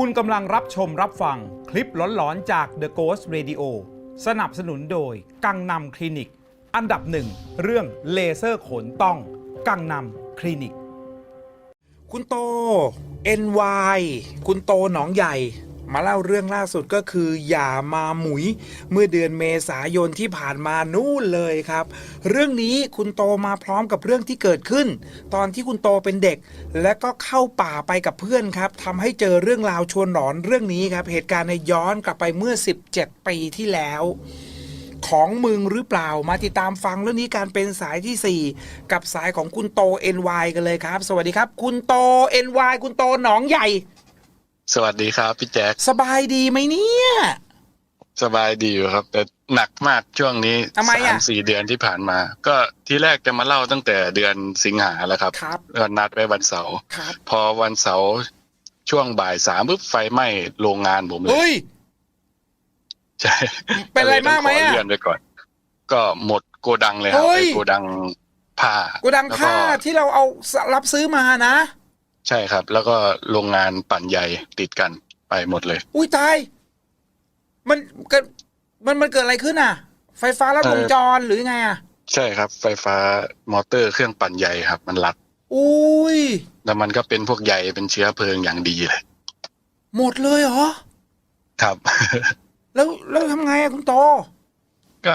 คุณกำลังรับชมรับฟังคลิปหลอนๆจาก The Ghost Radio สนับสนุนโดย กังนำคลินิก อันดับหนึ่งเรื่องเลเซอร์ขนต้อง กังนำคลินิก คุณโต NY คุณโตหนองใหญ่ มาเล่าเรื่องล่าสุดก็คืออย่ามาหมุย เมื่อเดือนเมษายนที่ผ่านมานู่นเลยครับ เรื่องนี้คุณโตมาพร้อมกับเรื่องที่เกิดขึ้น ตอนที่คุณโตเป็นเด็ก และก็เข้าป่าไปกับเพื่อนครับทำให้เจอเรื่องราวชวนหลอนเรื่องนี้ครับ เหตุการณ์ในย้อนกลับไปเมื่อ 17 ปีที่แล้วของมึงหรือเปล่ามาติดตามฟังเรื่องนี้การเป็นสายทีสี่4 กับสายของคุณโต NY กันเลยครับ สวัสดีครับ คุณโต NY คุณโตหนองใหญ่ สวัสดีครับพี่แจ๊คสบายดีไหมเนี่ย สบายดีอยู่ครับ แต่หนักมากช่วงนี้ทำไมอะ สามสี่เดือนที่ผ่านมา ก็ที่แรกจะมาเล่าตั้งแต่เดือนสิงหาแล้วครับครับก็นัดไว้วันเสาร์ครับพอวันเสาร์ช่วงบ่ายสามปุ๊บไฟไหม้โรงงานผมเลย เฮ้ย ใช่เป็นอะไรมากไหมก็เลยต้อะองขอเลื่อนไปก่อน ก็หมดโกดังเลยครับเฮ้ย ไอ้โกดังผ้าโกดังแล้วผ้าที่เราเอารับซื้อมานะ ใช่ครับ แล้วก็โรงงานปั่นใหญ่ติดกันไปหมดเลย อุ้ยตาย มันเกิดมันมันเกิดอะไรขึ้นอะ ไฟฟ้าลัดวงจรหรือไงอะ ใช่ครับ ไฟฟ้ามอเตอร์เครื่องปั่นใหญ่ครับ มันรัด อุ้ยแล้วมันก็เป็นพวกใยเป็นเชื้อเพลิงอย่างดีเลยหมดเลยเหรอ ครับ แล้วแล้วทำไงอะคุณโต ก็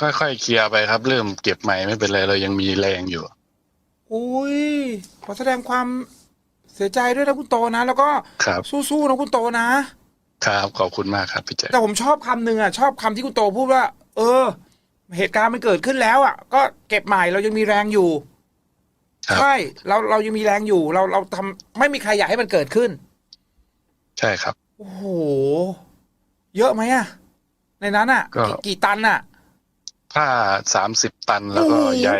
ค่อยๆเคลียร์ไปครับ เริ่มเก็บใหม่ไม่เป็นไรเรายังมีแรงอยู่ อุ้ยขอแสดงความ เสียใจด้วยนะคุณโตนะ แล้วก็ครับ สู้ๆนะคุณโตนะ ครับขอบคุณมากครับพี่แจ๊คแต่ผมชอบคำหนึ่งอะชอบคำที่คุณโตพูดว่า เออ เหตุการณ์มันเกิดขึ้นแล้วอะ ก็เก็บใหม่เรายังมีแรงอยู่ ครับ ใช่ เราเรายังมีแรงอยู่ เราเราทำไม่มีใครอยากให้มันเกิดขึ้น ใช่ครับ โอ้โห เยอะไหมอะ ในนั้นอะก็ กี่กี่ตันอะ ผ้าสามสิบตันแล้วก็โอ้โห ใย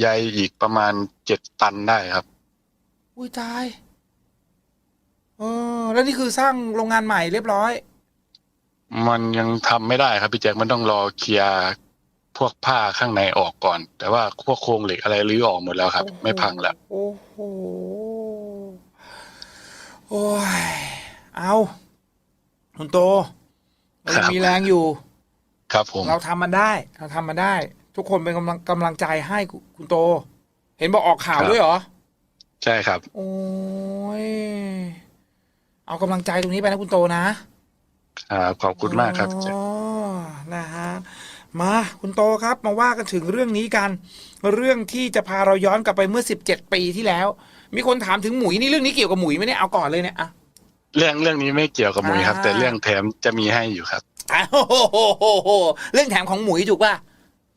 ใยอีกประมาณเจ็ดตันได้ครับ อุ้ยตายเออแล้วนี่คือสร้างโรงงานใหม่เรียบร้อย มันยังทำไม่ได้ครับพี่แจ๊คมันต้องรอเคลียร์พวกผ้าข้างในออกก่อน แต่ว่าพวกโครงเหล็กอะไรรื้อออกหมดแล้วครับ ไม่พังแล้วโอ้โหโอ้ยเอาคุณโตเรายังมีแรงอยู่ ครับผม เราทำมันได้ เราทำมันได้ ทุกคนเป็นกำลังกำลังใจให้คุณคุณโต เห็นบอกออกข่าวด้วยเหรอ ใช่ครับ โอ้ย เอากำลังใจตรงนี้ไปนะคุณโตนะครับขอบคุณมากครับพี่แจ๊คอ๋อนะฮะ มาคุณโตครับมาว่ากันถึงเรื่องนี้กัน เรื่องที่จะพาเราย้อนกลับไปเมื่อ17ปีที่แล้ว มีคนถามถึงหมุยนี่เรื่องนี้เกี่ยวกับหมุยไหมเนี่ยเอาก่อนเลยเนี่ยอะ เรื่องเรื่องนี้ไม่เกี่ยวกับหมุยครับ อ่า แต่เรื่องแถมจะมีให้อยู่ครับ อ้าวโหโหโหเรื่องแถมของหมุยถูกป่ะ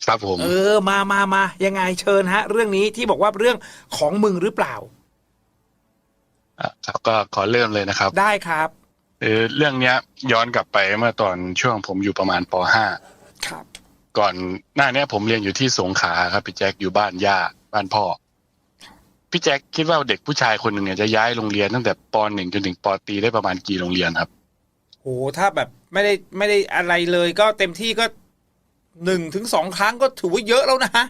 ครับผม เออ มามามายังไงเชิญฮะ เรื่องนี้ที่บอกว่าเรื่องของมึงหรือเปล่าอะ ครับก็ขอเริ่มเลยนะครับได้ครับคือเรื่องเนี้ยย้อนกลับไปเมื่อตอนช่วงผมอยู่ประมาณปครับ .5 ก่อนหน้าเนี้ยผมเรียนอยู่ที่สงขลาครับพี่แจ็คอยู่บ้านย่าบ้านพ่อพี่แจ็คคิดว่าเด็กผู้ชายคนหนึ่งเนี่ยจะย้ายโรงเรียนตั้งแต่ป .1 จนถึงปตรีได้ประมาณกี่โรงเรียนครับโหถ้าแบบไม่ได้ไม่ได้อะไรเลย ก็เต็มที่ก็หนึ่งถึงสองครั้งก็ถือว่าเยอะแล้วนะ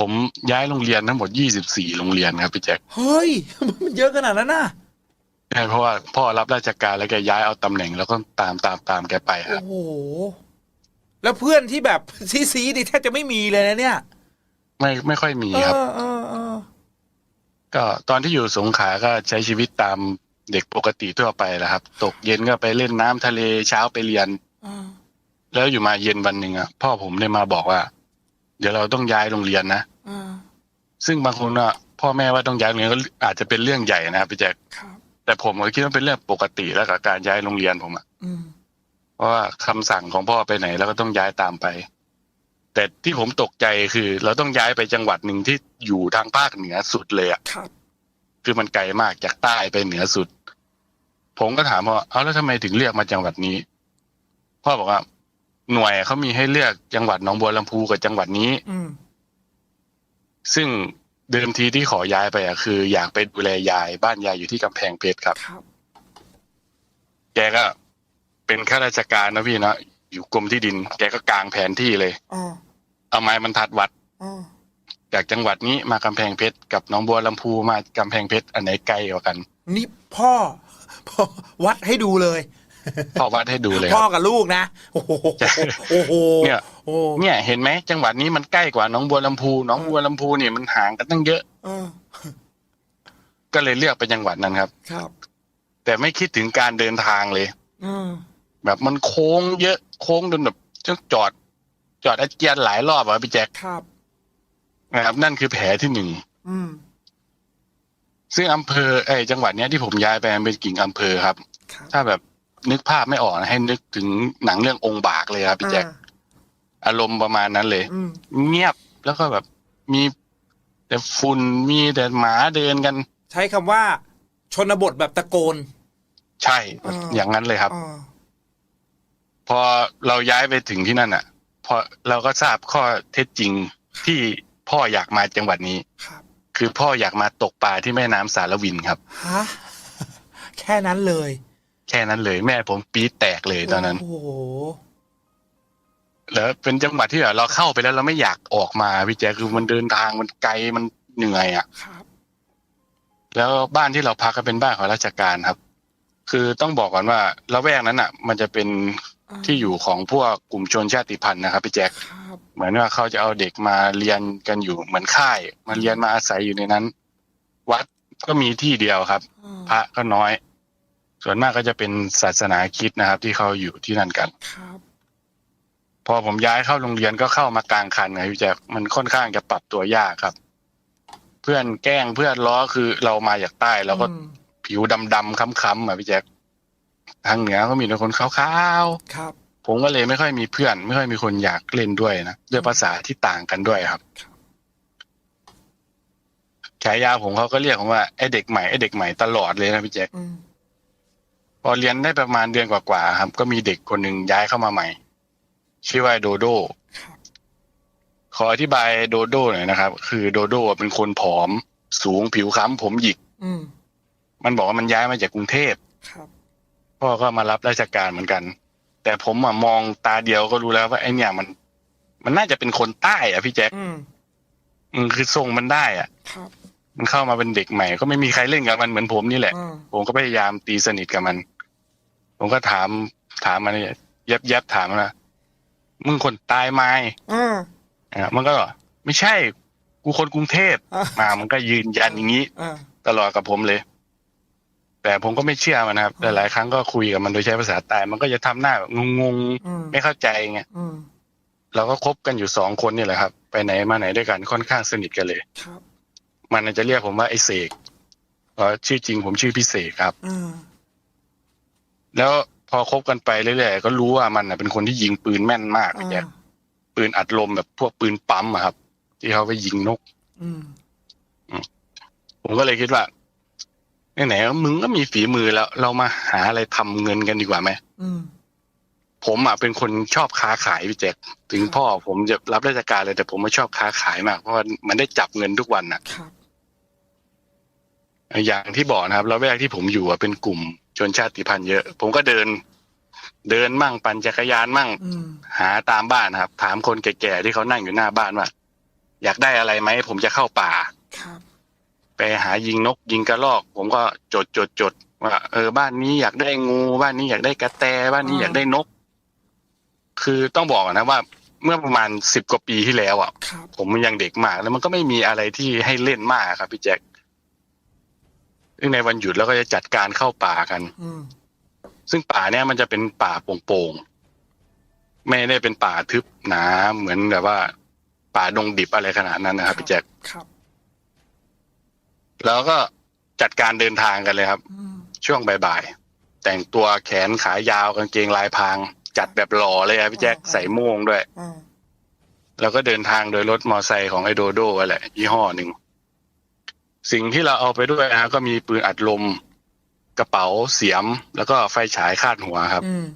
ผมย้ายโรงเรียนทั้งหมด 24 โรงเรียนครับพี่แจ็ค เฮ้ย มันเยอะขนาดนั้นน่ะใช่เพราะว่าพ่อรับราชการแล้วแกย้ายเอาตำแหน่งแล้วก็ตามตามตามแกไปคโอ้รับโห แล้วเพื่อนที่แบบซีซีนี่แทบจะไม่มีเลยนะเนี่ยไม่ไม่ค่อยมีเอครับ อเออเออก็ตอนที่อยู่สงขลาก็ใช้ชีวิตตามเด็กปกติทั่วไปแหละครับ ตกเย็นก็ไปเล่นน้ำทะเลเช้าไปเรียน เออแล้วอยู่มาเย็นวันหนึ่งอะพ่อผมได้มาบอกว่า เดี๋ยวเราต้องย้ายโรงเรียนนะเออซึ่งบางคนอะพ่อแม่ว่าต้องย้ายโรงเรียนก็อาจจะเป็นเรื่องใหญ่นะครับพี่แจ๊คครับแต่ผมก็คิดว่าเป็นเรื่องปกติแล้วกับการย้ายโรงเรียนผมอะอืมเพราะว่าคำสั่งของพ่อไปไหนแล้วก็ต้องย้ายตามไป แต่ที่ผมตกใจคือ เราต้องย้ายไปจังหวัดหนึ่งที่อยู่ทางภาคเหนือสุดเลยอะครับคือมันไกลมากจากใต้ไปเหนือสุด ผมก็ถามพ่อเอาแล้วทำไมถึงเลือกมาจังหวัดนี้ พ่อบอกว่า หน่วยเขามีให้เลือกจังหวัดหนองบัวลำพูกับจังหวัดนี้อืมซึ่งเดิมทีที่ขอย้ายไปอะคือ อยากไปดูแลยายบ้านยายอยู่ที่กำแพงเพชรครับครับแกก็เป็นข้าราชการนะพี่เนาะอยู่กรมที่ดิน แกก็กางแผนที่เลยอ๋อเอาไม้บรรทัดวัดอ๋อจากจังหวัดนี้มากำแพงเพชรกับหนองบัวลำพูมากำแพงเพชรอันไหนไกลกว่ากัน นี่พ่อพ่อวัดให้ดูเลย พ่อวัดให้ดูเลยคพ่อรับ กับลูกนะ โอ้โหโอ้โหเนี่ย โอ้เนี่ยเห็นไหมจังหวัดนี้มันใกล้กว่าหน้องบัวลำพูหน้องบัวลำพูเนี่ยมันห่างกันตั้งเยอะเออก็เลยเลือกไปจังหวัดนั้นครับ ครับแต่ไม่คิดถึงการเดินทางเลยอืมแบบมันโค้งเยอะโค้งจนแบบต้องจอด จอดอาเจียนหลายรอบอะพี่แจ็คครับ นะครับ นั่นคือแผลที่หนึ่งอืมซึ่งอำเภอไอ้ยจังหวัดเนี้ยที่ผมย้ายไปมันเป็นกิ่งอำเภอครับ ครับถ้าแบบ นึกภาพไม่ออกนะให้นึกถึงหนังเรื่ององค์บากเลยครับพี่แจ็คอ่าอารมณ์ประมาณนั้นเลยอืมเงียบแล้วก็แบบมีแต่ฝุ่นมีแต่หมาเดินกัน ใช้คำว่า ชนบทแบบตะโกน ใช่อ่าอย่างนั้นเลยครับอ่าพอเราย้ายไปถึงที่นั่นอะ พอเราก็ทราบข้อเท็จจริงที่พ่ออยากมาจังหวัดนี้ครับคือพ่ออยากมาตกปลาที่แม่น้ำสารวินครับฮะแค่นั้นเลย แค่นั้นเลย แม่ผมปี๊ดแตกเลยตอนนั้น โอ้โหแล้วเป็นจังหวัดที่แบบเราเข้าไปแล้วเราไม่อยากออกมาพี่แจ๊คคือมันเดินทางมันไกลมันเหนื่อยอะ ครับแล้วบ้านที่เราพักก็เป็นบ้านของราชการครับ คือต้องบอกก่อนว่าละแวกนั้นอะ มันจะเป็นที่อยู่ของพวกกลุ่มชนชาติพันธุ์นะครับพี่แจ๊คครับเหมือนว่าเขาจะเอาเด็กมาเรียนกันอยู่เหมือนค่าย มาเรียนมาอาศัยอยู่ในนั้น วัดก็มีที่เดียวครับ อ่าพระก็น้อย ส่วนมากก็จะเป็นศาสนาคริดนะครับ ที่เขาอยู่ที่นั่นกันครับ พอผมย้ายเข้าโรงเรียนก็เข้ามากลางคันไงพี่แจ๊คมันค่อนข้างจะปรับตัวยากครับ เพื่อนแกล้งเพื่อนล้อคือเรามาจากใต้เราก็อืมผิวดำๆค้ำๆอะพี่แจ๊คทางเหนือก็มีแต่คนขาวครับๆผมก็เลยไม่ค่อยมีเพื่อน ไม่ค่อยมีคนอยากเล่นด้วยนะด้วยภาษาที่ต่างกันด้วยครับครับฉายาผมเขาก็เรียกผมว่าไอเด็กใหม่ไอเด็กใหม่ตลอดเลยนะพี่แจ๊คอืม พอเรียนได้ประมาณเดือนกว่าๆครับ ก็มีเด็กคนหนึ่งย้ายเข้ามาใหม่ ชื่อว่าโดโดครับขออธิบายโดโดหน่อยนะครับ คือโดโดเป็นคนผอม สูงผิวค้ำผมหยิกอืมมันบอกว่ามันย้ายมาจากกรุงเทพครับพ่อก็มารับราชการเหมือนกัน แต่ผมอะมองตาเดียวก็รู้แล้วว่าไอเนี่ยมัน มันน่าจะเป็นคนใต้อะพี่แจ๊คอืมอืมคือทรงมันได้อะครับ มันเข้ามาเป็นเด็กใหม่ ก็ไม่มีใครเล่นกับมันเหมือนผมนี่แหละอืมผมก็พยายามตีสนิทกับมัน ผมก็ถามถามมันเนี่ยยับยับถามมันว่ามึงคนตายไหมอืมอะมันก็บอกไม่ใช่ กูคนกรุงเทพอะมามันก็ยืนยันอย่างนี้อ่าตลอดกับผมเลย แต่ผมก็ไม่เชื่อมันนะครับอืมหลายๆครั้งก็คุยกับมันโดยใช้ภาษาใต้มันก็จะทำหน้าแบบงงอืมๆไม่เข้าใจไงอืมเราก็คบกันอยู่สองคนนี่แหละครับ ไปไหนมาไหนด้วยกันค่อนข้างสนิทกันเลยครับ มันจะเรียกผมว่าไอ้เสกเพราะชื่อจริงผมชื่อพิเศษครับ อืมแล้วพอคบกันไปเรื่อยๆก็รู้ว่ามันน่ะเป็นคนที่ยิงปืนแม่นมากอ่าแกปืนอัดลมแบบพวกปืนปั๊มอะครับ ที่เขาไปยิงนก อืมผมก็เลยคิดว่าไหนๆมึงก็มีฝีมือแล้ว เรามาหาอะไรทำเงินกันดีกว่าไหมอืมผมอะเป็นคนชอบค้าขายพี่แจ็คถึงครับพ่อผมจะรับราชการเลยแต่ผมไม่ชอบค้าขายมากเพราะว่ามันได้จับเงินทุกวันน่ะครับ อย่างที่บอกนะครับแล้วแวกที่ผมอยู่อะเป็นกลุ่มชนชาติพันธุ์เยอะ ผมก็เดิน เดินมั่งปั่นจักรยานมั่งอืมหาตามบ้านนะครับ ถามคนแก่ๆที่เขานั่งอยู่หน้าบ้านว่าอยากได้อะไรไหมผมจะเข้าป่าครับไปหายิงนกยิงกระรอก ผมก็จดจดจดว่าเออบ้านนี้อยากได้งูบ้านนี้อยากได้กระแตบ้านนี้อยากได้นก คือต้องบอกก่อนนะว่า เมื่อประมาณสิบกว่าปีที่แล้วอะครับผมยังเด็กมากแล้วมันก็ไม่มีอะไรที่ให้เล่นมากครับพี่แจ็ค ซึ่งในวันหยุดเราก็จะจัดการเข้าป่ากันอืมซึ่งป่าเนี่ยมันจะเป็นป่าโป่งๆไม่ได้เป็นป่าทึบหนาเหมือนแบบว่า ป่าดงดิบอะไรขนาดนั้นนะครับพี่แจ็คครับ แล้วก็จัดการเดินทางกันเลยครับอืมช่วงบ่ายๆแต่งตัวแขนขายาวกางเกงลายพราง จัดแบบหล่อเลยครับพี่แจ็คใส่โม่วงด้วยอ่าแล้วก็เดินทางโดยรถมอไซค์ของไอโดโดแหละยี่ห้อหนึ่ง สิ่งที่เราเอาไปด้วยนะก็มีปืนอัดลม กระเป๋าเสียม แล้วก็ไฟฉายคาดหัวครับอืม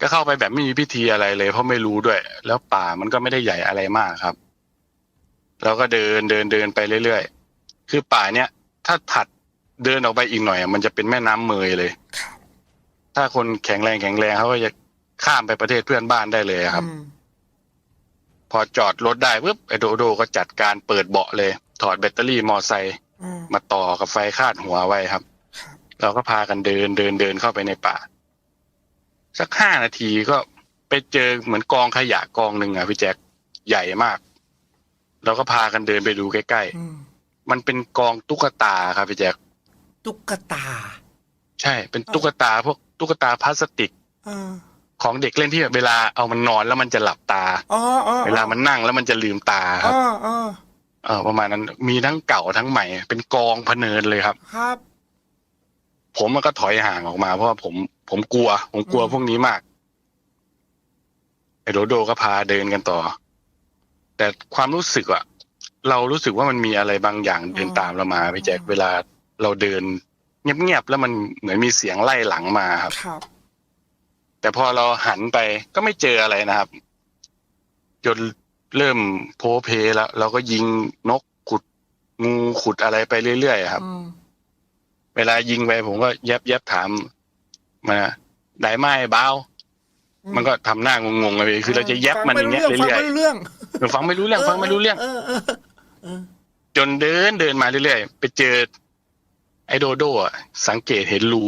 ก็เข้าไปแบบไม่มีพิธีอะไรเลยเพราะไม่รู้ด้วย แล้วป่ามันก็ไม่ได้ใหญ่อะไรมากครับเราก็เดินเดินเดินไปเรื่อยๆคือป่าเนี้ยถ้าถัดเดินออกไปอีกหน่อยอะมันจะเป็นแม่น้ำเมยเลยครับถ้าคนแข็งแรงแข็งแรงเขาก็จะข้ามไปประเทศเพื่อนบ้านได้เลยครับอืมพอจอดรถได้ปุ๊บไอโดโดก็จัดการเปิดเบาะเลย ถอดแบตเตอรี่มอไซค์อ่ามาต่อกับไฟคาดหัวไว้ครับครับ เราก็พากันเดินเดินเดินเข้าไปในป่า สักห้านาทีก็ไปเจอเหมือนกองขยะกองหนึ่งอะพี่แจ็คใหญ่มากเราก็พากันเดินไปดูใกล้อืมๆมันเป็นกองตุ๊กตาครับพี่แจ็คตุ๊กตา ใช่ เป็นตุ๊กตาพวกตุ๊กตาพลาสติกอ่าของเด็กเล่นที่แบบเวลาเอามันนอนแล้วมันจะหลับตาอ๋ออ๋อเวลามันนั่งแล้วมันจะลืมตาครับอ๋ออ๋อ เออประมาณนั้นมีทั้งเก่าทั้งใหม่ เป็นกองพะเนินเลยครับ ครับ ผมมันก็ถอยห่างออกมา เพราะว่าผมผมกลัว ผมกลัวอืมพวกนี้มากไอ้โดโดก็พาเดินกันต่อ แต่ความรู้สึกอะเรารู้สึกว่ามันมีอะไรบางอย่างเดินตามเรามาพี่แจ็คเวลาเราเดิน เงียบๆแล้วมันเหมือนมีเสียงไล่หลังมาครับ ครับ แต่พอเราหันไปก็ไม่เจออะไรนะครับ จน เริ่มโพเพแล้วเราก็ยิงนกขุดงูขุดอะไรไปเรื่อยๆครับอืมเวลายิงไปผมก็แยบแยบถามมาได้ไหมเบ้ามันก็ทำหน้างงๆเลยคือเราจะแยบมันอย่างเงี้ยฟังเรื่ไม่อยรู้เรื่องๆฟังไม่รู้เรื่องฟังไม่รู้เรื่องเออเออเออจนเดินเดินมาเรื่อยๆไปเจอ ไอ้โดโดอะสังเกตเห็นรู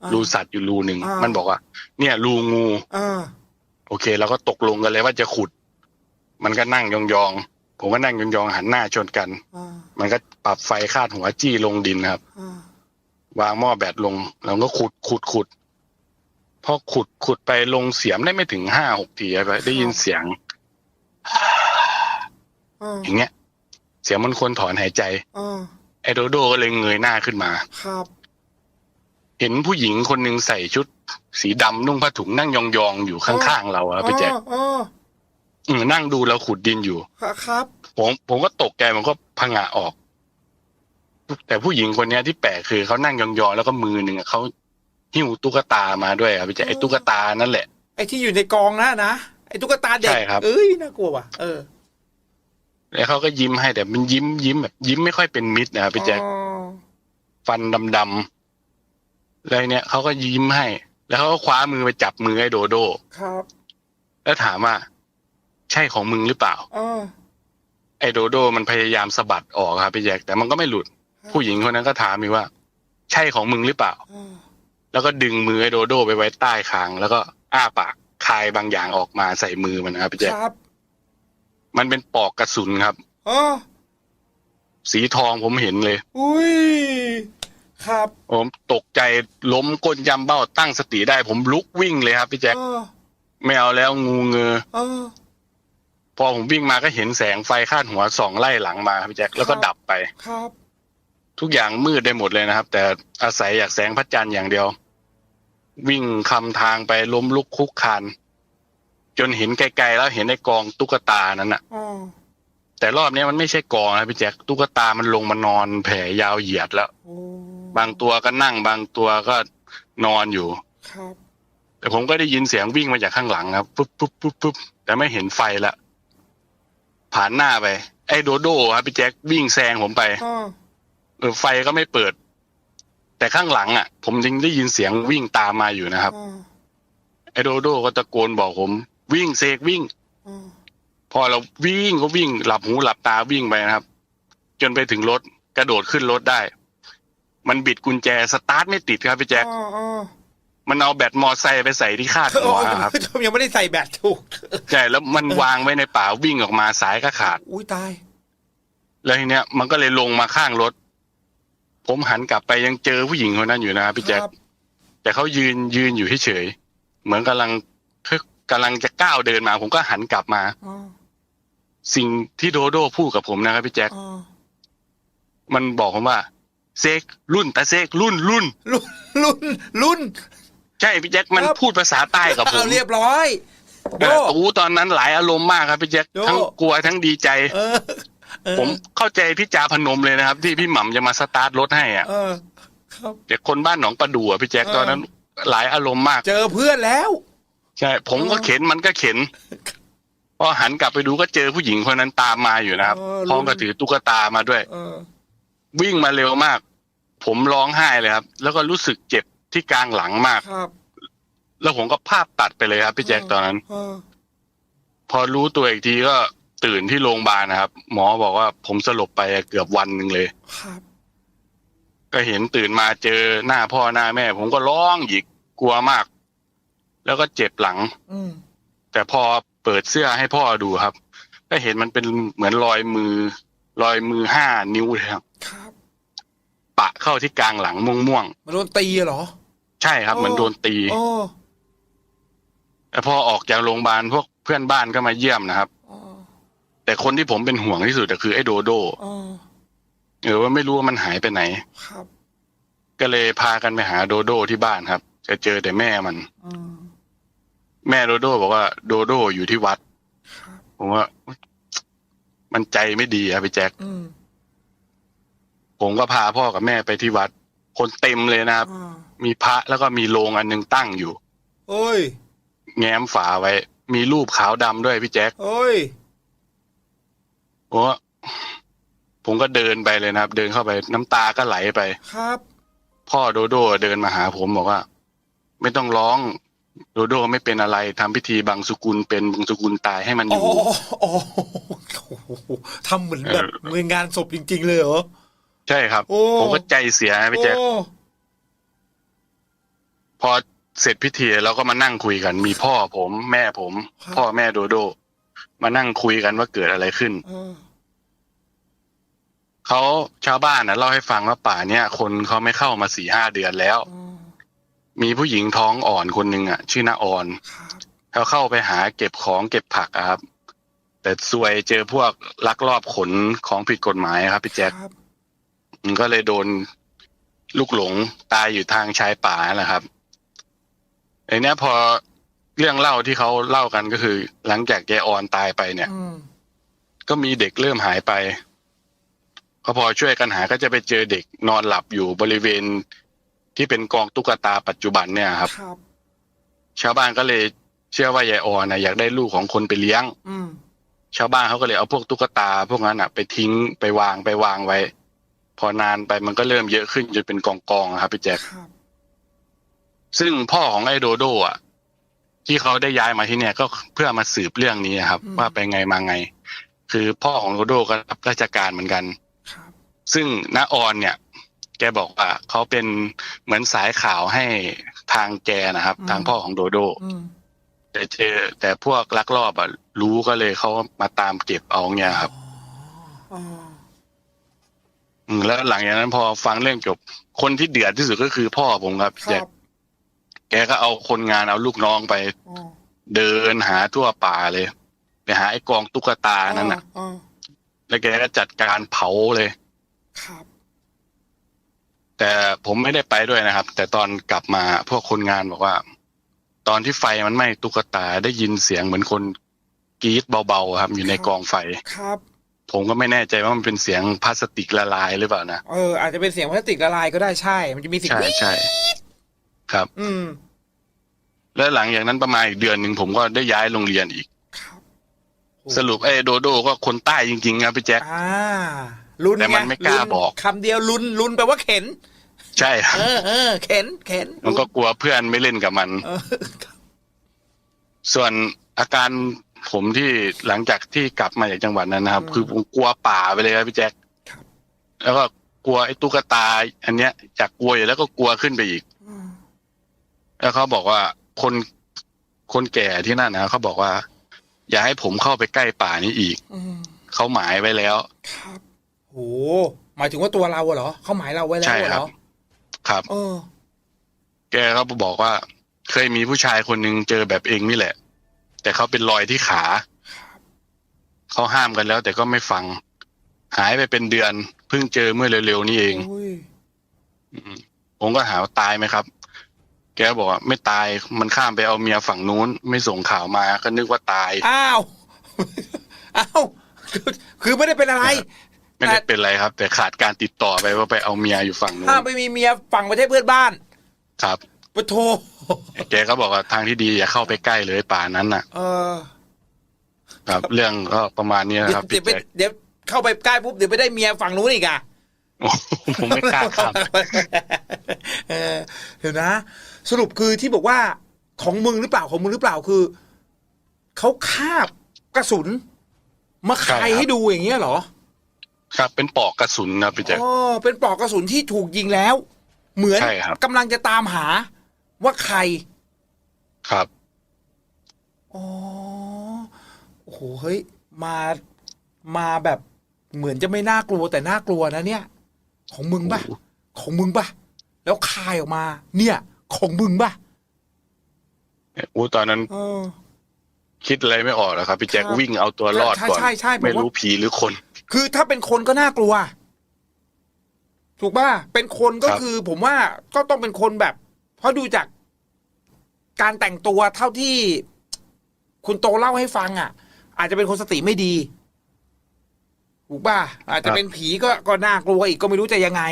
เออรูสัตว์อยู่รูหนึ่งอ่ามัมันบอกว่า เนี่ย รูงูเออโอเคเราก็ตกลงกันเลยว่าจะขุด มันก็นั่งยองๆ ผมก็นั่งยองๆหันหน้าชนกันเออมันก็ปรับไฟคาดหัวจี้ลงดินครับเออวางหม้อแบตลงเราก็ขุดขุดขุดพอขุดขุดไปลงเสียมได้ไม่ถึงห้าหกทีครับได้ยินเสียงเอออย่างเงี้ย เสียงมันคนถอนหายใจเออไอ้โดโดก็เลยเงยหน้าขึ้นมาครับเห็นผู้หญิงคนหนึ่งใส่ชุด สีดำนุ่งผ้าถุงนั่งยองๆ อยู่ข้างๆเราอะพี่แจ๊คเอออืมนั่งดูเราขุดดินอยู่เออครับ ผมผมก็ตกใจผมก็พังงะออก แต่ผู้หญิงคนเนี้ยที่แปลกคือเขานั่งยองๆแล้วก็มือหนึ่งอะเขาหิ้วตุ๊กตามาด้วยครับพี่แจ๊คไอ้ตุ๊กตานั่นแหละ ไอ้ที่อยู่ในกองนะนะไอ้ตุ๊กตาเด็กใช่ครับ เอ้ยน่ากลัวว่ะเออแล้วเขาก็ยิ้มให้แต่มันยิ้มยิ้มแบบยิ้มไม่ค่อยเป็นมิตรนะครับพี่แจ๊ค อ๋อฟันดำๆแล้วเนี่ยเขาก็ยิ้มให้ แล้วเขาก็คว้ามือไปจับมือไอ้โดโด ครับ แล้วถามว่า ใช่ของมึงหรือเปล่าเออไอ้โดโดมันพยายามสะบัดออกครับพี่แจ๊คแต่มันก็ไม่หลุด ผู้หญิงคนนั้นก็ถามอีกว่า ใช่ของมึงหรือเปล่าเออแล้วก็ดึงมือไอ้โดโดไปไว้ใต้คาง แล้วก็อ้าปากคายบางอย่างออกมาใส่มือมันนะครับพี่แจ๊คครับมันเป็นปอกกระสุนครับเออสีทองผมเห็นเลย อุ้ย ครับ ผมตกใจล้มก้นยำเบ้าตั้งสติได้ผมลุกวิ่งเลยครับพี่แจ๊คเออไม่เอาแล้วงูเงอเออ พอผมวิ่งมาก็เห็นแสงไฟคาดหัวสองไล่หลังมาครับพี่แจ๊คแล้วก็ครับดับไป ครับ ทุกอย่างมืดได้หมดเลยนะครับ แต่อาศัยอยากแสงพระจันทร์อย่างเดียว วิ่งคำทางไปล้มลุกคลุกคลานจนเห็นไกลๆแล้วเห็นไอ้กองตุ๊กตานั้นน่ะอ๋อแต่รอบนี้มันไม่ใช่กองนะพี่แจ๊คตุ๊กตามันลงมานอนแผ่ยาวเหยียดแล้ว โอ้บางตัวก็นั่งบางตัวก็นอนอยู่ ครับ แต่ผมก็ได้ยินเสียงวิ่งมาจากข้างหลังครับปุ๊บปุ๊บปุ๊บปุ๊บแต่ไม่เห็นไฟละ ผ่านหน้าไป ไอ้โดโดครับพี่แจ็ควิ่งแซงผมไปอ๋อเออไฟก็ไม่เปิด แต่ข้างหลังอะ ผมยังได้ยินเสียงวิ่งตามมาอยู่นะครับอ๋อไอ้โดโดก็ตะโกนบอกผม วิ่งเซกวิ่งอ๋อพอเราวิ่งก็วิ่งหลับหูหลับตาวิ่งไปนะครับ จนไปถึงรถกระโดดขึ้นรถได้ มันบิดกุญแจสตาร์ทไม่ติดครับพี่แจ็คอ๋ออ๋อ มันเอาแบตมอไซค์ไปใส่ที่คาดหัวครับยังไม่ได้ใส่แบตถูกใช่แล้วมันวางไว้ในป่าวิ่งออกมาสายก็ขาด อุ้ยตาย แล้วทีเนี้ยมันก็เลยลงมาข้างรถ ผมหันกลับไปยังเจอผู้หญิงคนนั้นอยู่นะครับพี่แจ๊คครับแต่เขายืนยืนอยู่เฉยๆเหมือนกำลังกำลังจะก้าวเดินมา ผมก็หันกลับมาอ๋อสิ่งที่โดโดพูดกับผมนะครับพี่แจ๊คอ๋อมันบอกผมว่าเซกรุ่นแต่เซกรุ่นรุ่นรุ่นรุ่นรุ่น ใช่พี่แจ๊คมันครับ พูดภาษาใต้กับผมเอาเรียบร้อยโยแต่อู้ตอนนั้นหลายอารมณ์มากครับพี่แจ๊คโย่ทั้งกลัวทั้งดีใจ เออเออผมเข้าใจพี่จาพนมเลยนะครับ ที่พี่หม่ำจะมาสตาร์ทรถให้อะเออครับแต่คนบ้านหนองประดู่อะพี่แจ๊คเออ ตอนนั้นหลายอารมณ์มาก เจอเพื่อนแล้ว ใช่ ผมก็เออเข็นมันก็เข็นพอหันกลับไปดูก็เจอผู้หญิงคนนั้นตามมาอยู่นะครับเออพร้อมกับถือตุ๊กตามาด้วย เออ วิ่งมาเร็วมาก ผมร้องไห้เลยครับ แล้วก็รู้สึกเจ็บ ที่กลางหลังมาก ครับแล้วผมก็ภาพตัดไปเลยครับพี่แจ๊คตอนนั้น เออพอรู้ตัวอีกทีก็ตื่นที่โรงพยาบาลนะครับ หมอบอกว่าผมสลบไปเกือบวันหนึ่งเลย ครับก็ก็เห็นตื่นมาเจอหน้าพ่อหน้าแม่ ผมก็ร้องหยิกกลัวมาก แล้วก็เจ็บหลัง อืมแต่พอเปิดเสื้อให้พ่อดูครับ ก็เห็นมันเป็นเหมือนรอยมือ รอยมือห้านิ้วเลยครับ ครับปะเข้าที่กลางหลังม่วงมันโดนตีเหรอๆ ใช่ครับโอ้เหมือนโดนตีโอ้แต่พอออกจากโรงพยาบาลพวกเพื่อนบ้านก็มาเยี่ยมนะครับ โอ้แต่คนที่ผมเป็นห่วงที่สุดก็คือไอ้โดโดโอ้เออว่าไม่รู้ว่ามันหายไปไหน ครับก็เลยพากันไปหาโดโดที่บ้านครับ จะเจอแต่แม่มัน อืมแม่โดโดบอกว่าโดโดอยู่ที่วัด ครับผมว่า มันใจไม่ดีอะพี่แจ็คอืมผมก็พาพ่อกับแม่ไปที่วัด คนเต็มเลยนะครับ อ่า มีพระแล้วก็มีโลงอันหนึงตั้งอยู่ โอ้ย แง้มฝาไว้ มีรูปขาวดำด้วยพี่แจ็คโอ้ยผมว่าผมก็เดินไปเลยนะครับ เดินเข้าไปน้ำตาก็ไหลไป ครับ พ่อโดโดเดินมาหาผมบอกว่า ไม่ต้องร้อง โดโดไม่เป็นอะไรทำพิธีบังสุกุลเป็นบังสุกุลตายให้มันออ๋อยู่ อ๋อโอ้โหทำเหมือนแบบเออเหมือนงานศพจริง ๆ เลยเหรอ ใช่ครับ โอ้ ผมก็ใจเสียนะพี่แจ็คโอ้ พอเสร็จพิธีเราก็มานั่งคุยกัน มีพ่อผม แม่ผมพ่อแม่โดโด มานั่งคุยกันว่าเกิดอะไรขึ้น เออเขาชาวบ้านนะเล่าให้ฟังว่าป่าเนี่ยคนเขาไม่เข้ามาสี่ห้าเดือนแล้วอืมมีผู้หญิงท้องอ่อนคนหนึ่งอะ ชื่อนาออนครับเขาเข้าไปหาเก็บของเก็บผักอะครับ แต่ซวยเจอพวกลักลอบขนของผิดกฎหมายครับพี่แจ็คครับมันก็เลยโดนลูกหลงตายอยู่ทางชายป่าแหละครับ ไอ้เนี้ยพอเรื่องเล่าที่เขาเล่ากันก็คือ หลังจากแกออนตายไปเนี่ยอืมก็มีเด็กเริ่มหายไปก็พอช่วยกันหาก็จะไปเจอเด็กนอนหลับอยู่บริเวณที่เป็นกองตุ๊กตาปัจจุบันเนี่ยครับครับชาวบ้านก็เลยเชื่อว่ายายออนนะอยากได้ลูกของคนไปเลี้ยง อืมชาวบ้านเขาก็เลยเอาพวกตุ๊กตา พวกนั้นอะ ไปทิ้งไปวางไปวางไว้ พอนานไปมันก็เริ่มเยอะขึ้นจนเป็นกองกองๆอะครับพี่แจ๊คครับ ซึ่งพ่อของไอ้โดโดอะ ที่เขาได้ย้ายมาที่เนี่ย ก็เพื่อมาสืบเรื่องนี้ครับ ว่าไปไงมาไง คือพ่อของโดโดก็รับราชการเหมือนกันครับซึ่งณออนเนี่ย แกบอกว่าเขาเป็นเหมือนสายข่าวให้ทางแกนะครับ ทางพ่อของโดโดอืมแต่เจอ แต่พวกลักลอบอะรู้ก็เลยเขามาตามเก็บเอาเนี่ยครับอ๋ออืมแล้วหลังจากนั้นพอฟังเรื่องจบคนที่เดือดที่สุดก็คือพ่อผมครับคแจ็รัคบ แกก็เอาคนงานเอาลูกน้องไปอ๋อเดินหาทั่วป่าเลย ไปหาไอ้กองตุ๊กตานั่นน่ะอ๋อแล้วแกก็จัดการเผาเลย ครับ แต่ผมไม่ได้ไปด้วยนะครับ แต่ตอนกลับมาพวกคนงานบอกว่า ตอนที่ไฟมันไหม้ตุ๊กตาได้ยินเสียงเหมือนคนกรีดเบาๆครับ อยู่ในกองไฟ ครับ ผมก็ไม่แน่ใจว่ามันเป็นเสียงพลาสติกละลายหรือเปล่านะ เอออาจจะเป็นเสียงพลาสติกละลายก็ได้ใช่ มันจะมีเสียงใช่วิ๊ดใช่ ครับ อืม แล้วหลังจากนั้นประมาณอีกเดือนหนึ่งผมก็ได้ย้ายโรงเรียนอีก ครับสรุปไอ้โดโดก็คนใต้จริงๆครับพี่แจ็ค อ่าลุ้นแต่มันงไม่กล้าลุ้นบอก คำเดียวลุ้นลุ้นแปลว่าเข็น ใช่ครับ เออเออเข็นเข็นมันก็กลัวเพื่อนไม่เล่นกับมัน เออส่วนอาการผมที่หลังจากที่กลับมาจากจังหวัดนั้นนะครับ คือผมกลัวป่าไปเลยครับพี่แจ็คครับแล้วก็กลัวไอ้ตุ๊กตา อันเนี้ยจากกลัวอยู่แล้วก็กลัวขึ้นไปอีกอืม แล้วเขาบอกว่าคนคนแก่ที่นั่นนะเขาบอกว่า อย่าให้ผมเข้าไปใกล้ป่านี้อีกอืมเขาหมายไว้แล้ว ครับโหหมายถึงว่าตัวเราอะเหรอเขาหมายเราไว้แล้วใช่อะคเหรัรบอครับเออ แกก็บอกว่า เคยมีผู้ชายคนหนึ่งเจอแบบเองนี่แหละ แต่เขาเป็นรอยที่ขาเขาห้ามกันแล้ว แต่ก็ไม่ฟัง หายไปเป็นเดือนเพิ่งเจอเมื่อเร็วๆนี้เองโอ้ยอืมผมก็ถามว่าตายไหมครับ แกบอกว่าไม่ตายมันข้ามไปเอาเมียฝั่งนู้น ไม่ส่งข่าวมาก็นึกว่าตาย อ้าว อ้าว คือคือไม่ได้เป็นอะไร ไม่ได้เป็นไรครับ แต่ขาดการติดต่อไปว่าไปเอาเมียอยู่ฝั่งนู้นห้ามไปมีเมียฝั่งประเทศเพื่อนบ้าน ครับปะโทแกก็บอกว่าทางที่ดีอย่าเข้าไปใกล้เลยป่านั้นน่ะ เออ ครับเรื่องก็ประมาณนี้เดี๋นะยควรับเดี๋ยวพี่ไปแจ็คเดี๋ยวเข้าไปใกล้ปุ๊บเดี๋ยวไปได้เมียฝั่งนู้นอีกอะโอ้โหผมไม่กล้าข้ามเออเดี๋ยวนะ สรุปคือที่บอกว่าของมึงหรือเปล่าของมึงหรือเปล่าคือเขาคาบกระสุน มาใช่คายครับให้ดูอย่างเงี้ยเหรอ ครับเป็นปลอกกระสุนนะพี่แจ๊คอ๋อเป็นปลอกกระสุนที่ถูกยิงแล้ว เหมือนใช่ครับกำลังจะตามหาว่าใคร ครับอ๋อโอ้โหเฮ้ยมามาแบบเหมือนจะไม่น่ากลัวแต่น่ากลัวนะเนี่ย ของมึงป่ะโอ้โหของมึงป่ะแล้วคายออกมา เนี่ย ของมึงป่ะโอ้ตอนนั้น เออ คิดอะไรไม่ออกแล้วครับ พี่แจ๊คครับ วิ่งเอาตัวรอดใช่ก่อน ใช่ใช่ผมว่าไม่รู้ผีหรือคน คือถ้าเป็นคนก็น่ากลัว ถูกป่ะเป็นคนก็ครับ คือ ผมว่าก็ต้องเป็นคนแบบ เพราะดูจากการแต่งตัวเท่าที่ คุณโตเล่าให้ฟัง อะ อาจจะเป็นคนสติไม่ดี ถูกป่ะอาจจะเป็นผีก็ก็น่ากลัวอีกก็ไม่รู้จะยังไง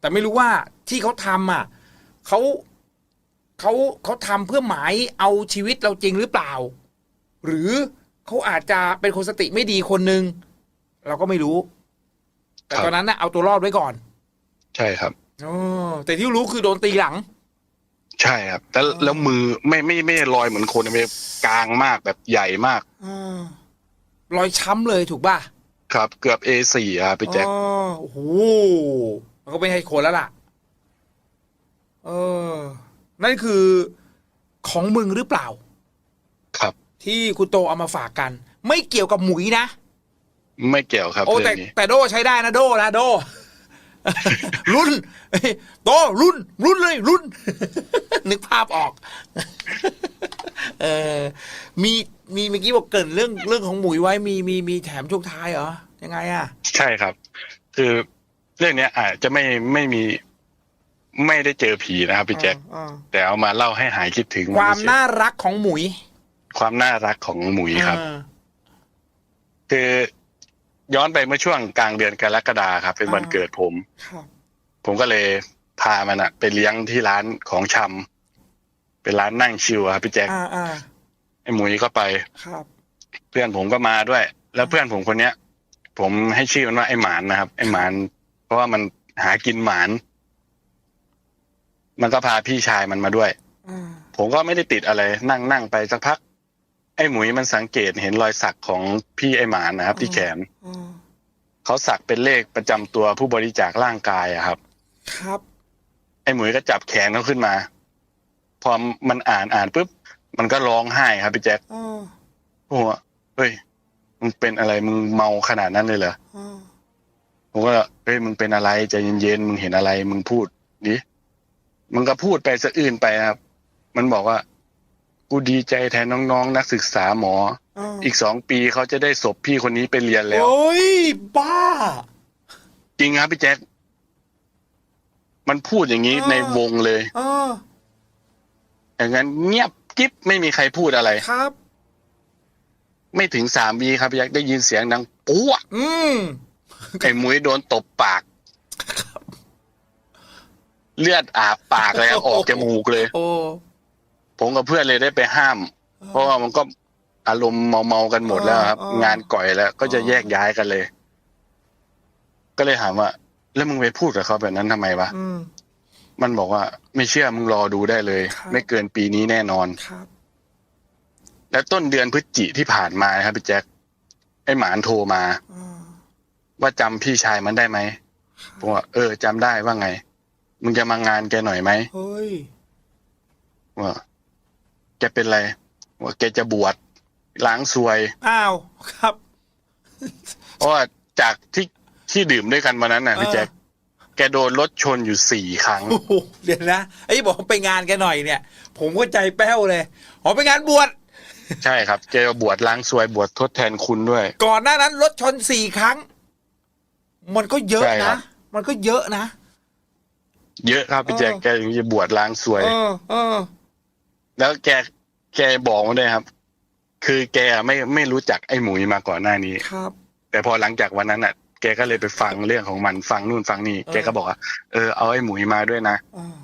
แต่ไม่รู้ว่าที่เขาทำอะเขา เขาเขาทำเพื่อหมายเอาชีวิตเราจริงหรือเปล่า หรือเขาอาจจะเป็นคนสติไม่ดีคนหนึ่งเราก็ไม่รู้ แต่ครับ ตอนนั้นน่ะเอาตัวรอดไว้ก่อนใช่ครับอ๋อแต่ที่รู้คือโดนตีหลัง ใช่ครับแล้วแล้วมือไม่ไม่ไม่ได้ลอยเหมือนคนนะไม่กลางมากแบบใหญ่มากอรอยช้ำเลยถูกป่ะครับ เกือบ A4 อะพี่แจ๊คอ๋อโอ้โหมันก็ไม่ใช่คนแล้วล่ะ เออ นั่นคือของมึงหรือเปล่า ครับ ที่คุณโตเอามาฝากกัน ไม่เกี่ยวกับหมุยนะ ไม่เกี่ยวครับโอ้เรื่แต่องนี้ แต่โดใช้ได้นะโดนะโด รุ่นเฮ้ยโตรุ่น รุ่นเลย รุ่น นึกภาพออก เออมีมีเมื่อกี้บอกเกรินเรื่องเรื่องของหมุยไว้มีมีมีแถมช่วงท้ายเหรอ ยังไงอะ ใช่ครับ คือเรื่องเนี้ยอาจจะไม่ไม่มี ไม่ได้เจอผีนะครับพี่แจ๊คอ่าแต่เอามาเล่าให้หายคิดถึงๆความเฉยน่ารักของหมุยความน่ารักของหมุยครับอ่าคือย้อนไปเมื่อช่วงกลางเดือนกรกฎาครับ เป็นวันอ่า เกิดผม ครับ ผมก็เลยพามันอะไปเลี้ยงที่ร้านของชำเป็นร้านนั่งชิวอะครับพี่แจ๊คอ่าอ่าไอ้หมุยก็ไป ครับเพื่อนผมก็มาด้วย แล้วเพื่อนผมคนเนี้ย ผมให้ชื่อมันว่าไอ้หมานนะครับ ไอ้หมาน เพราะว่ามันหากินหมาน มันก็พาพี่ชายมันมาด้วยอ่าผมก็ไม่ได้ติดอะไร นั่งนั่งไปสักพัก ไอ้หมุยมันสังเกตเห็นรอยสักของพี่ไอ้หมานนะครับ ที่แขนอ่าเขาสักเป็นเลขประจำตัวผู้บริจาคร่างกายอะครับ ครับ ไอ้หมุยก็จับแขนเขาขึ้นมา พอมันอ่านอ่านปุ๊บมันก็ร้องไห้ครับพี่แจ๊คอ่าผมว่าเฮ้ยมึงเป็นอะไรมึงเมาขนาดนั้นเลยเหรออ่าผมก็เฮ้ยมึงเป็นอะไรใจเย็นๆมึงเห็นอะไรมึงพูดดิ มึงก็พูดไปสะอื่นไปนะครับ มันบอกว่า กูดีใจแทนน้องๆนักศึกษาหมออ่าอีกสองปีเขาจะได้ศพพี่คนนี้ไปเรียนแล้ว โอ้ยบ้า จริงครับพี่แจ๊คมันพูดอย่างนี้อ่าในวงเลยอ่าอย่างนั้นเงียบกิ๊บไม่มีใครพูดอะไรครับ ไม่ถึงสามวีครับพี่แจ๊คได้ยินเสียงดังปุ๊ะอืมไอ้หมุยโดนตบปาก เลือดอาบปากเลยครับออกจมูกเลย โอ้ผมกับเพื่อนเลยได้ไปห้าม เพราะว่ามันก็อารมณ์เมาๆกันหมดแล้วครับอ่างงานก่อยแล้ว ก็จะอ่าแยกย้ายกันเลย ก็เลยถามว่าแล้วมึงไปพูดกับเขาแบบนั้นทำไมวะอืมมันบอกว่า ไม่เชื่อมึงรอดูได้เลยครับไม่เกินปีนี้แน่นอนครับ และต้นเดือนพฤศจิที่ผ่านมานะครับพี่แจ็คไอ้หมานโทรมาอ่าว่าจำพี่ชายมันได้ไหมผมว่าเออจำได้ว่าไง มึงจะมางานแกหน่อยไหมเฮ้ยว่าแกเป็นไรว่าแกจะบวชล้างซวย อ้าวครับเพราะว่าจากที่ที่ดื่มด้วยกันวันนั้นน่ะพี่เออแจ็คแกโดนรถชนอยู่สี่ครั้งโอ้โหเดี๋ยวนะไอ้บอกว่าไปงานแกหน่อยเนี่ย ผมก็ใจแป้วเลยอ๋อไปงานบวชใช่ครับแกบวชล้างซวยบวชทดแทนคุณด้วย ก่อนหน้านั้นรถชนสี่ครั้ง มันก็เยอะใช่ครันะบมันก็เยอะนะ เยอะครับพี่แจ็คเออแกถึงจะบวชล้างซวยเออเออแล้วแกแกบอกมาด้วยครับ คือแกไม่ไม่รู้จักไอ้หมุยมาก่อนหน้านี้ครับ แต่พอหลังจากวันนั้นน่ะ แกก็เลยไปฟังเรื่องของมันฟังนู่นฟังนี่เออแกก็บอกว่าเออเอาไอ้หมุยมาด้วยนะอ่า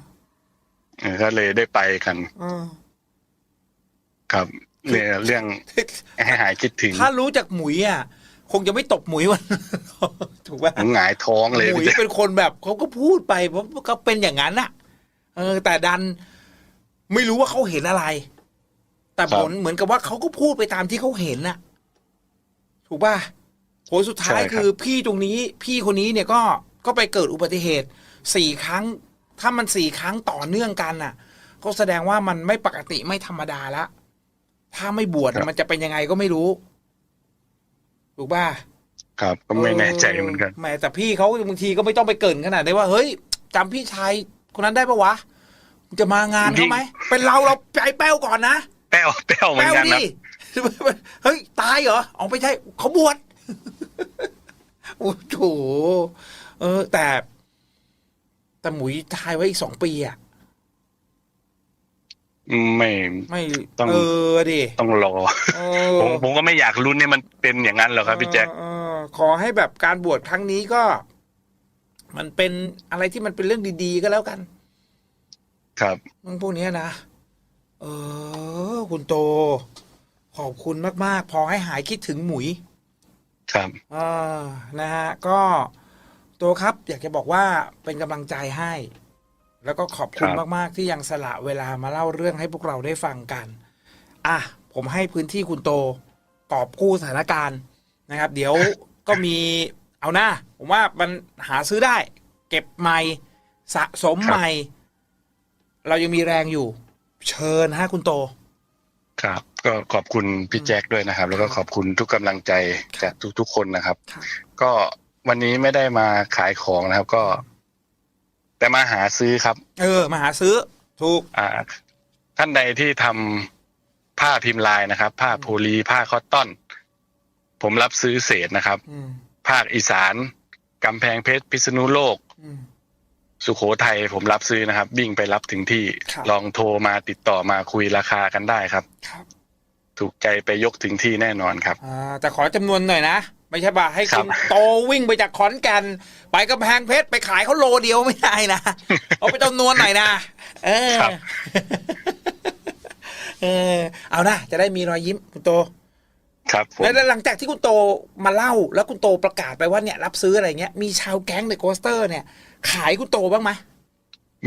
เออก็เลยได้ไปกันอ่าครับเนี่ยเรื่องให้หายคิดถึง ถ้ารู้จักหมุยอะ คงจะไม่ตบหมุยวันถูกป่ะผมหงายท้องเลยหมุยพี่แจ๊คเป็นคนแบบเขาก็พูดไปเพราะเขาเป็นอย่างนั้นน่ะ เออ แต่ดันไม่รู้ว่าเขาเห็นอะไร แต่ผลเหมือนกับว่าเขาก็พูดไปตามที่เขาเห็นน่ะ ถูกป่ะผลสุดท้ายใช่ครับคือพี่ตรงนี้ พี่คนนี้เนี่ยก็ก็ไปเกิดอุบัติเหตุสี่ครั้ง ถ้ามันสี่ครั้งต่อเนื่องกันน่ะ ก็แสดงว่ามันไม่ปกติไม่ธรรมดาละถ้าไม่บวชมันจะเป็นยังไงก็ไม่รู้ ถูกป่ะครับก็ไม่แน่ใจเหมือนกันแหมแต่พี่เขาบางทีก็ไม่ต้องไปเกรินขนาดนี้ว่าเฮ้ยจำพี่ชายคนนั้นได้ปะวะมึงจะมางานเขาไหมเป็นเราเราไปแป้วก่อนนะแป้วแป้วเหมือแป้นวกันดินะเฮ้ยตายเหรออ๋อไม่ใช่เขาบวชโอ้โหเออแต่แต่หมุยทายไว้อีกสองปีอะ ไม่ไม่ต้องเออดิต้องรอเอผอมผมก็ไม่อยากลุ้นเนี่ยมันเป็นอย่างนั้นหรอกครับพี่แจ็คเออขอให้แบบการบวชครั้งนี้ก็ มันเป็นอะไรที่มันเป็นเรื่องดีๆก็แล้วกัน ครับมึงพวกเนี้ยนะเออ คุณโต ขอบคุณมาก ๆ พอให้หายคิดถึงหมุย ครับอ่านะฮะก็ โตครับ อยากจะบอกว่าเป็นกำลังใจให้ แล้วก็ขอบคุณครับมากๆที่ยังสละเวลามาเล่าเรื่องให้พวกเราได้ฟังกัน อะ ผมให้พื้นที่คุณโตกอบกู้สถานการณ์นะครับ เดี๋ยวก็มีเอาหน้า ผมว่ามันหาซื้อได้ เก็บใหม่สะสมใหม่ เรายังมีแรงอยู่ เชิญฮะคุณโต ครับ ก็ขอบคุณพี่แจ็คด้วยนะครับ แล้วก็ขอบคุณทุกกำลังใจจากทุกๆคนนะครับครับก็วันนี้ไม่ได้มาขายของนะครับ ก็ แต่มาหาซื้อครับ เออ มาหาซื้อ ถูก อ่า ท่านใดที่ทำผ้าพิมพ์ลายนะครับ ผ้าโพลีผ้าคอตตอน ผมรับซื้อเศษนะครับ อืมภาคอีสานกำแพงเพชรพิษณุโลก อืม สุโขทัยผมรับซื้อนะครับ วิ่งไปรับถึงที่ครับ ลองโทรมาติดต่อมาคุยราคากันได้ครับ ครับ ถูกใจไปยกถึงที่แน่นอนครับ อ่าแต่ขอจำนวนหน่อยนะ ไม่ใช่ป่ะให้ครัคุบณโตวิ่งไปจากขอนแก่นไปกำแพงเพชรไปขายเขาโลเดียวไม่ได้นะเอาไปจำนวนหน่อยนะเออครับเออเอานะจะได้มีรอยยิ้มคุณโต ครับผมแล้วหลังจากที่คุณโตมาเล่า แล้วคุณโตประกาศไปว่าเนี่ยรับซื้ออะไรเงี้ยมีชาวแก๊งเดอะโกสเตอร์เนี่ย ขายคุณโตบ้างไหม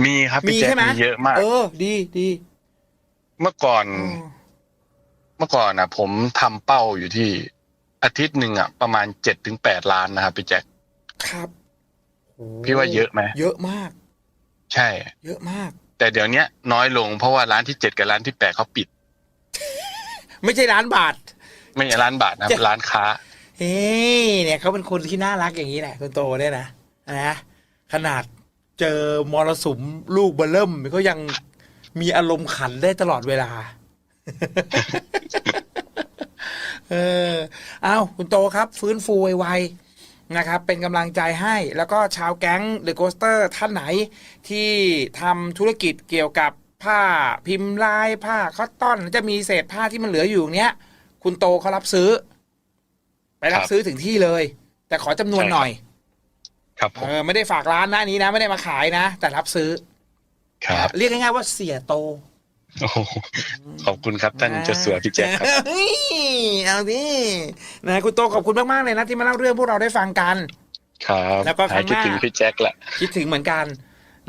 มีครับมีพี่แจ็คใช่ไหมมีเยอะมาก เออ ดีดีเมื่อก่อนอืมเมื่อก่อนนะผมทำเป้าอยู่ที่ อาทิตย์หนึ่งอะประมาณเจ็ดถึงแปดล้านนะครับพี่แจ็คครับโอ้พี่ว่าเยอะไหมเยอะมาก ใช่ เยอะมาก แต่เดี๋ยวเนี้ยน้อยลงเพราะว่าร้านที่เจ็ดกับร้านที่แปดเขาปิด ไม่ใช่ล้านบาท ไม่ใช่ร้านบาทนะครับเจ็ดร้านค้าเฮ้ยเนี่ยเขาเป็นคนที่น่ารักอย่างนี้แหละคุณโตเนี่ยนะนะขนาดเจอมรสุมลูกเบลเริ่มก็ยังมีอารมณ์ขันได้ตลอดเวลา เออเอาคุณโตครับ ฟื้นฟูไวๆนะครับ เป็นกำลังใจให้ แล้วก็ชาวแก๊งเดอะโกสเตอร์ท่านไหน ที่ทำธุรกิจเกี่ยวกับผ้าพิมพ์ลายผ้าคอตตอนจะมีเศษผ้าที่มันเหลืออยู่อย่างเนี้ย คุณโตเขารับซื้อ ไปรับครับซื้อถึงที่เลย แต่ขอจำนวนใช่ครับหน่อย ครับผเอมอไม่ได้ฝากร้านนะอันนี้นะ ไม่ได้มาขายนะ แต่รับซื้อ ครับ เรียกง่ายๆว่าเสียโต โอ้โหขอบคุณครับท่านเจะสัวพี่แจ็คครับเฮ้ยเอาดินะคุณโตขอบคุณมากๆเลยนะที่มาเล่าเรื่องพวกเราได้ฟังกัน ครับแล้วก็ครั้หายงหคิดน้าถึงพี่แจ็คแหละคิดถึงเหมือนกัน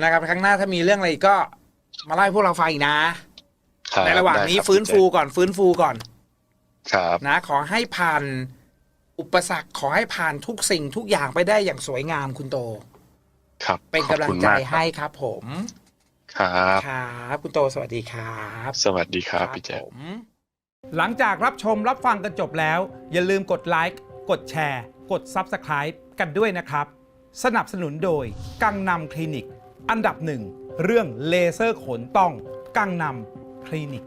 นะครับครั้งหน้าถ้ามีเรื่องอะไรอีกก็มาเล่าให้พวกเราฟังอีกนะคบในระหว่างนี้ได้คบฟื้นฟูพี่แจ็ก่อนฟื้นฟูก่อนคครับนะ ขอให้ผ่านอุปสรรคขอให้ผ่านทุกสิ่งทุกอย่างไปได้อย่างสวยงามคุณโต ครับ เป็นกำลัขงอบคุณใจมากครับให้ครับผม ครับ ครับคุณโตสวัสดีครับ สวัสดีครับพี่แจ็คผมหลังจากรับชมรับฟังกันจบแล้ว อย่าลืมกดไลค์กดแชร์ กด Subscribe กันด้วยนะครับ สนับสนุนโดย กังนำคลินิก อันดับหนึ่ง เรื่องเลเซอร์ขนต้อง กังนำคลินิก